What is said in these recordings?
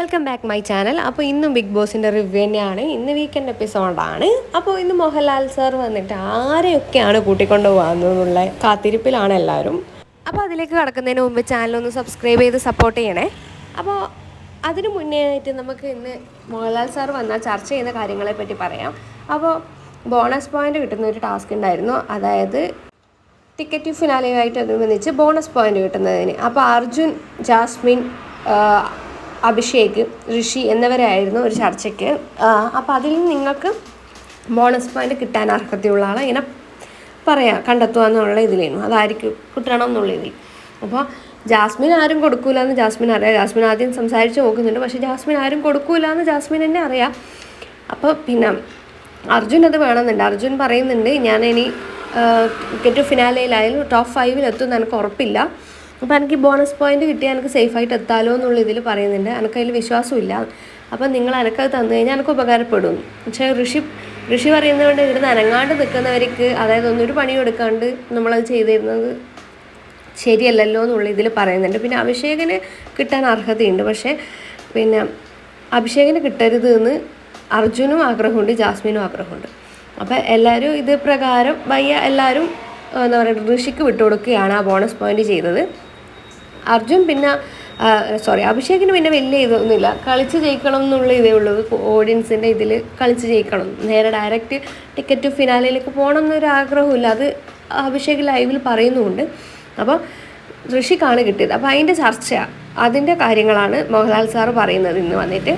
Welcome back my channel അപ്പോൾ ഇന്നും big ബോസിന്റെ റിവ്യൂ തന്നെയാണ്. ഇന്ന് വീക്കെൻഡ് എപ്പിസോഡാണ് അപ്പോൾ ഇന്ന് മോഹൻലാൽ സാർ വന്നിട്ട് ആരെയൊക്കെയാണ് കൂട്ടിക്കൊണ്ട് പോകാമെന്നുള്ള കാത്തിരിപ്പിലാണ് എല്ലാവരും. അപ്പോൾ അതിലേക്ക് കടക്കുന്നതിന് മുമ്പ് ചാനലൊന്ന് സബ്സ്ക്രൈബ് ചെയ്ത് സപ്പോർട്ട് ചെയ്യണേ. അപ്പോൾ അതിനു മുന്നേ ആയിട്ട് നമുക്ക് ഇന്ന് മോഹൻലാൽ സാർ വന്നാൽ ചർച്ച ചെയ്യുന്ന കാര്യങ്ങളെ പറ്റി പറയാം. അപ്പോൾ ബോണസ് പോയിന്റ് കിട്ടുന്ന ഒരു ടാസ്ക് ഉണ്ടായിരുന്നു. അതായത് ടിക്കറ്റ് ഫിനാലയുമായിട്ട് അനുബന്ധിച്ച് ബോണസ് പോയിന്റ് കിട്ടുന്നതിന്. അപ്പോൾ അർജുൻ ജാസ്മിൻ അഭിഷേക് ഋഷി എന്നിവരായിരുന്നു ഒരു ചർച്ചയ്ക്ക്. അപ്പോൾ അതിൽ നിങ്ങൾക്ക് ബോണസ് പോയിന്റ് കിട്ടാൻ അർഹതയുള്ള ആളെ ഇങ്ങനെ പറയാം കണ്ടെത്തുക എന്നുള്ള ഇതിലേനു. അതായിരിക്കും കിട്ടണം എന്നുള്ള ഇതിൽ. അപ്പോൾ ജാസ്മിൻ ആരും കൊടുക്കൂല എന്ന് ജാസ്മിൻ അറിയാം. ജാസ്മിൻ ആദ്യം സംസാരിച്ച് നോക്കുന്നുണ്ട്. പക്ഷേ ജാസ്മിൻ ആരും കൊടുക്കൂല എന്ന് ജാസ്മിൻ തന്നെ അറിയാം. അപ്പോൾ പിന്നെ അർജുൻ അത് വേണമെന്നുണ്ട്. അർജുൻ പറയുന്നുണ്ട് ഞാൻ ഇനി ടിക്കറ്റ് ഫിനാലയിലായാലും ടോപ്പ് ഫൈവിൽ എത്തും എനിക്ക് ഉറപ്പില്ല. അപ്പോൾ എനിക്ക് ബോണസ് പോയിന്റ് കിട്ടിയാൽ എനിക്ക് സേഫായിട്ട് എത്താലോ എന്നുള്ള ഇതിൽ പറയുന്നുണ്ട്. എനിക്ക് അതിൽ വിശ്വാസമില്ല. അപ്പം നിങ്ങൾ എനിക്കത് തന്നു കഴിഞ്ഞാൽ എനിക്ക് ഉപകാരപ്പെടും. പക്ഷേ ഋഷി ഋഷി പറയുന്നതുകൊണ്ട് ഇവിടുന്ന് അനങ്ങാണ്ട് നിൽക്കുന്നവർക്ക് അതായത് ഒന്നൊരു പണി കൊടുക്കാണ്ട് നമ്മളത് ചെയ്തിരുന്നത് ശരിയല്ലല്ലോ എന്നുള്ള ഇതിൽ പറയുന്നുണ്ട്. പിന്നെ അഭിഷേകന് കിട്ടാൻ അർഹതയുണ്ട്. പക്ഷേ പിന്നെ അഭിഷേകന് കിട്ടരുത് എന്ന് അർജുനും ആഗ്രഹമുണ്ട് ജാസ്മിനും ആഗ്രഹമുണ്ട്. അപ്പോൾ എല്ലാവരും ഇത് പ്രകാരം വയ്യ എല്ലാവരും എന്താ പറയുക ഋഷിക്ക് വിട്ടുകൊടുക്കുകയാണ് ആ ബോണസ് പോയിന്റ് ചെയ്തത്. അർജുൻ പിന്നെ സോറി അഭിഷേകിന് പിന്നെ വലിയ ഇതൊന്നുമില്ല. കളിച്ച് ജയിക്കണം എന്നുള്ള ഇതേ ഉള്ളൂ. ഓഡിയൻസിന്റെ ഇതിൽ കളിച്ച് ജയിക്കണം. നേരെ ഡയറക്റ്റ് ടിക്കറ്റ് ഫിനാലയിലേക്ക് പോകണം എന്നൊരു ആഗ്രഹമില്ല അത് അഭിഷേക് ലൈവിൽ പറയുന്നുമുണ്ട്. അപ്പോൾ ഋഷിക്കാണ് കിട്ടിയത്. അപ്പോൾ അതിന്റെ ചർച്ച അതിന്റെ കാര്യങ്ങളാണ് മോഹൻലാൽ സാറ് പറയുന്നത് ഇന്ന് വന്നിട്ട്.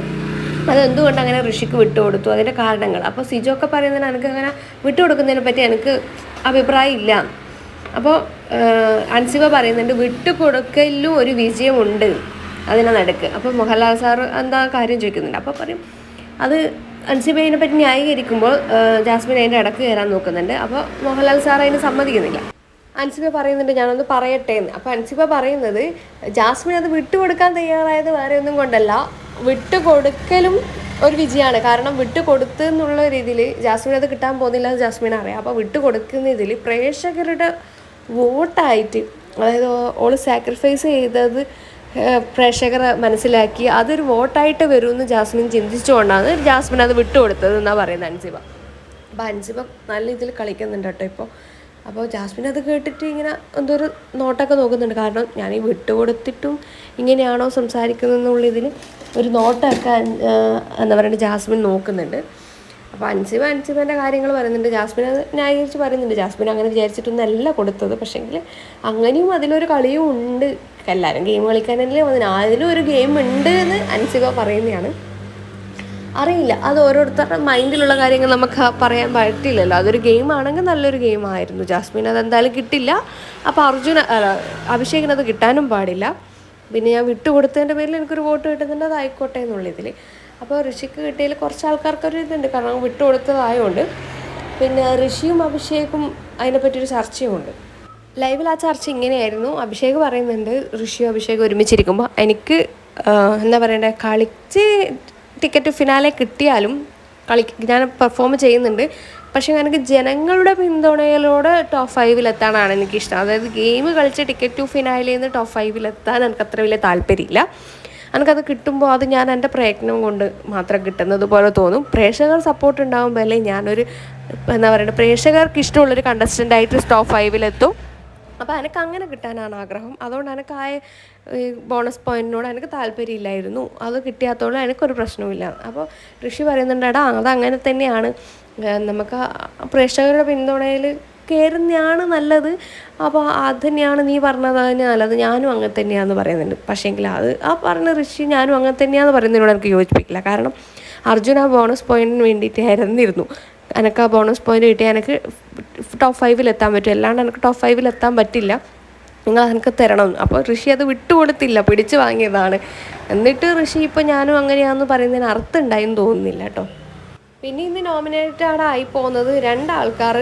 അതെന്തുകൊണ്ട് അങ്ങനെ ഋഷിക്ക് വിട്ടുകൊടുത്തു? അതിന്റെ കാരണങ്ങൾ. അപ്പോൾ സിജോ ഒക്കെ പറയുന്നതിന് എനിക്ക് അങ്ങനെ വിട്ടുകൊടുക്കുന്നതിനെ പറ്റി എനിക്ക് അഭിപ്രായം ഇല്ല അപ്പോൾ അൻസിബ പറയുന്നുണ്ട് വിട്ടുകൊടുക്കലും ഒരു വിജയമുണ്ട് അതിനെ നടക്ക്. അപ്പോൾ മോഹൻലാൽ സാർ എന്താ കാര്യം ചോദിക്കുന്നുണ്ട്? അപ്പോൾ പറയും അത് അൻസിബയെ പറ്റി ന്യായീകരിക്കുമ്പോൾ ജാസ്മിൻ അതിന്റെ ഇടയ്ക്ക് കയറാൻ നോക്കുന്നുണ്ട്. അപ്പോൾ മോഹൻലാൽ സാർ അതിന് സമ്മതിക്കുന്നില്ല. അൻസിബ പറയുന്നുണ്ട് ഞാനൊന്ന് പറയട്ടെ എന്ന് അപ്പോൾ അൻസിബ പറയുന്നത് ജാസ്മിൻ അത് വിട്ടുകൊടുക്കാൻ തയ്യാറായത് വേറെ ഒന്നും കൊണ്ടല്ല. വിട്ടുകൊടുക്കലും ഒരു വിജയമാണ്. കാരണം വിട്ടുകൊടുത്ത് എന്നുള്ള രീതിയിൽ ജാസ്മിൻ അത് കിട്ടാൻ പോകുന്നില്ല ജാസ്മിൻ അറിയാം. അപ്പോൾ വിട്ടുകൊടുക്കുന്ന ഇതിൽ പ്രേക്ഷകരുടെ വോട്ടായിട്ട് അതായത് ഓൾ സാക്രിഫൈസ് ചെയ്തത് പ്രേക്ഷകർ മനസ്സിലാക്കി അതൊരു വോട്ടായിട്ട് വരുമെന്ന് ജാസ്മിൻ ചിന്തിച്ചുകൊണ്ടാണ് ജാസ്മിൻ അത് വിട്ടുകൊടുത്തത് എന്നാണ് പറയുന്നത് അൻസിബ. അപ്പോൾ അൻസിബ നല്ല രീതിയിൽ കളിക്കുന്നുണ്ട് കേട്ടോ ഇപ്പോൾ. അപ്പോൾ ജാസ്മിൻ അത് കേട്ടിട്ട് ഇങ്ങനെ എന്തോ ഒരു നോട്ടൊക്കെ നോക്കുന്നുണ്ട്. കാരണം ഞാൻ ഈ വിട്ടുകൊടുത്തിട്ടും ഇങ്ങനെയാണോ സംസാരിക്കുന്നതെന്നുള്ള ഇതിൽ ഒരു നോട്ടൊക്കെ എന്താ പറയുക ജാസ്മിൻ നോക്കുന്നുണ്ട്. അപ്പോൾ അൻസിബ അൻസിബന്റെ കാര്യങ്ങൾ പറയുന്നുണ്ട്. ജാസ്മിൻ അത് ന്യായീകരിച്ച് പറയുന്നുണ്ട്. ജാസ്മിൻ അങ്ങനെ വിചാരിച്ചിട്ടൊന്നല്ല കൊടുത്തത്. പക്ഷേങ്കിൽ അങ്ങനെയും അതിലൊരു കളിയും ഉണ്ട്. എല്ലാവരും ഗെയിം കളിക്കാനല്ലേ അതിന് അതിലും ഒരു ഗെയിം ഉണ്ട് എന്ന് അൻസിബ പറയുന്നതാണ് അറിയില്ല. അത് ഓരോരുത്തരുടെ മൈൻഡിലുള്ള കാര്യങ്ങൾ നമുക്ക് പറയാൻ പറ്റില്ലല്ലോ. അതൊരു ഗെയിം ആണെങ്കിൽ നല്ലൊരു ഗെയിം ആയിരുന്നു. ജാസ്മിൻ അത് എന്തായാലും കിട്ടില്ല. അപ്പോൾ അർജുന അഭിഷേകിനത് അഭിഷേകിന് അത് കിട്ടാനും പാടില്ല. പിന്നെ ഞാൻ വിട്ടുകൊടുത്തതിന്റെ പേരിൽ എനിക്കൊരു വോട്ട് കിട്ടുന്നുണ്ട്. അത് ആയിക്കോട്ടെ എന്നുള്ള ഇതിൽ അപ്പോൾ ഋഷിക്ക് കിട്ടിയതിൽ കുറച്ച് ആൾക്കാർക്കൊരു ഇതുണ്ട്. കാരണം വിട്ടുകൊടുത്തതായതുകൊണ്ട് പിന്നെ ഋഷിയും അഭിഷേകും അതിനെപ്പറ്റിയൊരു ചർച്ചയുമുണ്ട്. ലൈവിൽ ആ ചർച്ച ഇങ്ങനെയായിരുന്നു. അഭിഷേക് പറയുന്നുണ്ട് ഋഷിയും അഭിഷേകും ഒരുമിച്ചിരിക്കുമ്പോൾ എനിക്ക് എന്താ പറയണ്ടേ കളിച്ച് ടിക്കറ്റ് ഫിനാലെ കിട്ടിയാലും കളി ഞാൻ പെർഫോം ചെയ്യുന്നുണ്ട്. പക്ഷേ എനിക്ക് ജനങ്ങളുടെ പിന്തുണയിലൂടെ ടോപ്പ് ഫൈവിലെത്താനാണ് എനിക്കിഷ്ടം. അതായത് ഗെയിം കളിച്ച് ടിക്കറ്റ് ടു ഫിനാലിൽ നിന്ന് ടോപ്പ് ഫൈവിലെത്താൻ എനിക്ക് അത്ര വലിയ താല്പര്യമില്ല. എനിക്കത് കിട്ടുമ്പോൾ അത് ഞാൻ എന്റെ പ്രയത്നം കൊണ്ട് മാത്രം കിട്ടുന്നത് പോലെ തോന്നും. പ്രേക്ഷകർ സപ്പോർട്ട് ഉണ്ടാകുമ്പോൾ അല്ലേ ഞാനൊരു എന്താ പറയുക പ്രേക്ഷകർക്ക് ഇഷ്ടമുള്ളൊരു കണ്ടസ്റ്റന്റ് ആയിട്ട് ടോപ്പ് ഫൈവിലെത്തും അപ്പോൾ എനിക്ക് അങ്ങനെ കിട്ടാനാണ് ആഗ്രഹം. അതുകൊണ്ട് എനിക്ക് ആ ബോണസ് പോയിന്റിനോട് എനിക്ക് താല്പര്യമില്ലായിരുന്നു. അത് കിട്ടിയാത്തോളം എനിക്കൊരു പ്രശ്നവുമില്ല. അപ്പോൾ ഋഷി പറയുന്നുണ്ട് എടാ അത് അങ്ങനെ തന്നെയാണ് നമുക്ക് പ്രേക്ഷകരുടെ പിന്തുണയിൽ കയറുന്നതാണ് നല്ലത്. അപ്പോൾ അത് തന്നെയാണ് നീ പറഞ്ഞത് തന്നെ നല്ലത്. ഞാനും അങ്ങനെ തന്നെയാണെന്ന് പറയുന്നുണ്ട്. പക്ഷേങ്കിൽ അത് ആ പറഞ്ഞ ഋഷി ഞാനും അങ്ങനെ തന്നെയാണെന്ന് പറയുന്നതിനോട് എനിക്ക് യോജിപ്പിക്കില്ല. കാരണം അർജുന ബോണസ് പോയിന്റിന് വേണ്ടിയിട്ട് ഇരന്നിരുന്നു എനിക്ക് ആ ബോണസ് പോയിന്റ് കിട്ടിയാൽ എനിക്ക് ടോപ്പ് ഫൈവിൽ എത്താൻ പറ്റും. അല്ലാണ്ട് എനിക്ക് ടോപ്പ് ഫൈവിൽ എത്താൻ പറ്റില്ല. നിങ്ങൾ എനിക്ക് തരണം. അപ്പോൾ ഋഷി അത് വിട്ടുകൊടുത്തില്ല പിടിച്ചു വാങ്ങിയതാണ്. എന്നിട്ട് ഋഷി ഇപ്പോൾ ഞാനും അങ്ങനെയാണെന്ന് പറയുന്നതിന് അർത്ഥം ഉണ്ടായെന്ന് തോന്നുന്നില്ല കേട്ടോ. പിന്നെ ഇന്ന് നോമിനേറ്റഡ് ആയി പോകുന്നത് രണ്ടാൾക്കാർ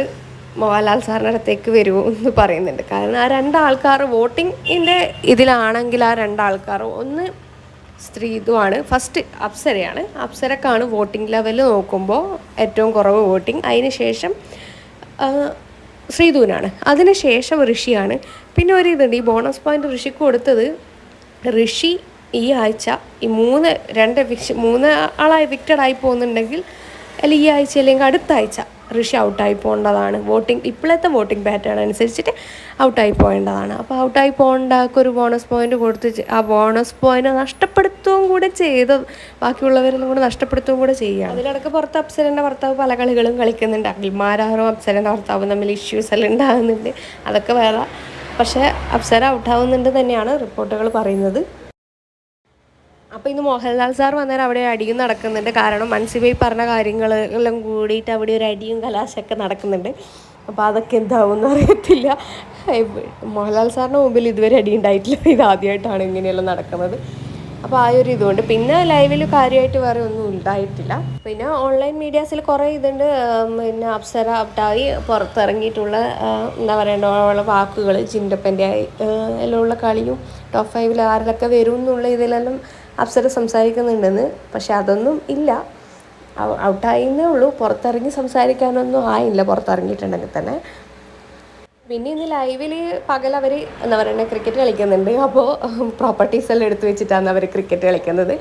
മോഹൻലാൽ സാറിന്റെ അടുത്തേക്ക് വരുമോ എന്ന് പറയുന്നുണ്ട്. കാരണം ആ രണ്ടാൾക്കാർ വോട്ടിങ്ങിന്റെ ഇതിലാണെങ്കിൽ ആ രണ്ടാൾക്കാർ ഒന്ന് സ്ത്രീതുമാണ് ഫസ്റ്റ് അപ്സരയാണ്. അപ്സരക്കാണ് വോട്ടിംഗ് ലെവൽ നോക്കുമ്പോൾ ഏറ്റവും കുറവ് വോട്ടിംഗ്. അതിന് ശേഷം ശ്രീധുവിനാണ്. അതിന് ശേഷം ഋഷിയാണ്. പിന്നെ ഒരു ഇതുണ്ട്. ഈ ബോണസ് പോയിന്റ് ഋഷിക്ക് കൊടുത്തത് ഋഷി ഈ ആഴ്ച ഈ മൂന്ന് രണ്ട് മൂന്ന് ആളായി വിക്റ്റഡ് ആയി പോകുന്നുണ്ടെങ്കിൽ അല്ലെങ്കിൽ ഈ ആഴ്ച അല്ലെങ്കിൽ അടുത്ത ആഴ്ച ഋഷി ഔട്ടായി പോകേണ്ടതാണ്. വോട്ടിംഗ് ഇപ്പോഴത്തെ വോട്ടിംഗ് പാറ്റേൺ അനുസരിച്ചിട്ട് ഔട്ടായി പോകേണ്ടതാണ്. അപ്പോൾ ഔട്ടായി പോകേണ്ടക്ക് ഒരു ബോണസ് പോയിന്റ് കൊടുത്ത് ആ ബോണസ് പോയിന്റ് നഷ്ടപ്പെടുത്തുകയും കൂടെ ചെയ്ത് ബാക്കിയുള്ളവരെല്ലാം കൂടെ നഷ്ടപ്പെടുത്തുകയും കൂടെ ചെയ്യുക അതിലിടക്ക് പുറത്ത് അപ്സരന്റെ ഭർത്താവ് പല കളികളും കളിക്കുന്നുണ്ട്. അഖിൽമാരാറും അപ്സരന്റെ ഭർത്താവും തമ്മിൽ ഇഷ്യൂസ് എല്ലാം ഉണ്ടാകുന്നുണ്ട്. അതൊക്കെ വേറെ. പക്ഷേ അപ്സര ഔട്ടാവുന്നുണ്ട് തന്നെയാണ് റിപ്പോർട്ടുകൾ പറയുന്നത്. അപ്പോൾ ഇന്ന് മോഹൻലാൽ സാർ വന്നാൽ അവിടെ അടിയും നടക്കുന്നുണ്ട്. കാരണം മൻസിബൈ പറഞ്ഞ കാര്യങ്ങളെല്ലാം കൂടിയിട്ട് അവിടെ ഒരു അടിയും കലാശമൊക്കെ നടക്കുന്നുണ്ട്. അപ്പോൾ അതൊക്കെ എന്താവും അറിയത്തില്ല. മോഹൻലാൽ സാറിന്റെ മുമ്പിൽ ഇതുവരെ അടി ഉണ്ടായിട്ടില്ല. ഇത് ആദ്യമായിട്ടാണ് ഇങ്ങനെയെല്ലാം നടക്കുന്നത്. അപ്പോൾ ആ ഒരു ഇതുകൊണ്ട്. പിന്നെ ലൈവിൽ കാര്യമായിട്ട് വേറെ ഒന്നും ഉണ്ടായിട്ടില്ല. പിന്നെ ഓൺലൈൻ മീഡിയാസിൽ കുറേ ഇതുണ്ട്. പിന്നെ അപ്സര അപ്റ്റായി പുറത്തിറങ്ങിയിട്ടുള്ള എന്താ പറയണ്ട ഉള്ള വാക്കുകൾ ചിന്തപ്പന്റെ എല്ലാം ഉള്ള കളിയും ടോപ്പ് ഫൈവിൽ ആരിലൊക്കെ വരും എന്നുള്ള ഇതിലെല്ലാം അപ്സര സംസാരിക്കുന്നുണ്ടെന്ന്. പക്ഷെ അതൊന്നും ഇല്ല. ഔട്ടായിന്നേ ഉള്ളൂ. പുറത്തിറങ്ങി സംസാരിക്കാനൊന്നും ആയില്ല. പുറത്തിറങ്ങിയിട്ടുണ്ടെങ്കിൽ തന്നെ. പിന്നെ ഇന്ന് ലൈവിൽ പകൽ അവർ എന്താ പറയുക ക്രിക്കറ്റ് കളിക്കുന്നുണ്ട്. അപ്പോൾ പ്രോപ്പർട്ടീസ് എല്ലാം എടുത്തു വെച്ചിട്ടാണ് അവർ ക്രിക്കറ്റ് കളിക്കുന്നത്.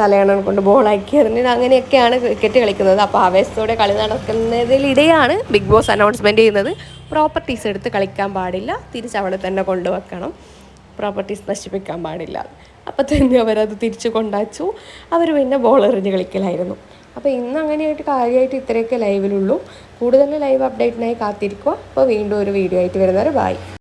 തലയണ കൊണ്ട് ബോളാക്കി എറിഞ്ഞിട്ട് അങ്ങനെയൊക്കെയാണ് ക്രിക്കറ്റ് കളിക്കുന്നത്. അപ്പോൾ ആവേശത്തോടെ കളി നടക്കുന്നതിലിടെയാണ് ബിഗ് ബോസ് അനൗൺസ്മെന്റ് ചെയ്യുന്നത്. പ്രോപ്പർട്ടീസ് എടുത്ത് കളിക്കാൻ പാടില്ല. തിരിച്ച് അവിടെ തന്നെ കൊണ്ടുവെക്കണം. പ്രോപ്പർട്ടീസ് നശിപ്പിക്കാൻ പാടില്ല. അപ്പോൾ തന്നെ അവരത് തിരിച്ചു കൊണ്ടാച്ചു. അവർ പിന്നെ ബോൾ എറിഞ്ഞ് കളിക്കലായിരുന്നു. അപ്പോൾ ഇന്ന് അങ്ങനെയായിട്ട് കാര്യമായിട്ട് ഇത്രയൊക്കെ ലൈവിലുള്ളൂ കൂടുതൽ ലൈവ് അപ്ഡേറ്റിനായി കാത്തിരിക്കുക. അപ്പോൾ വീണ്ടും ഒരു വീഡിയോ ആയിട്ട് വരുന്നവർ ബായ്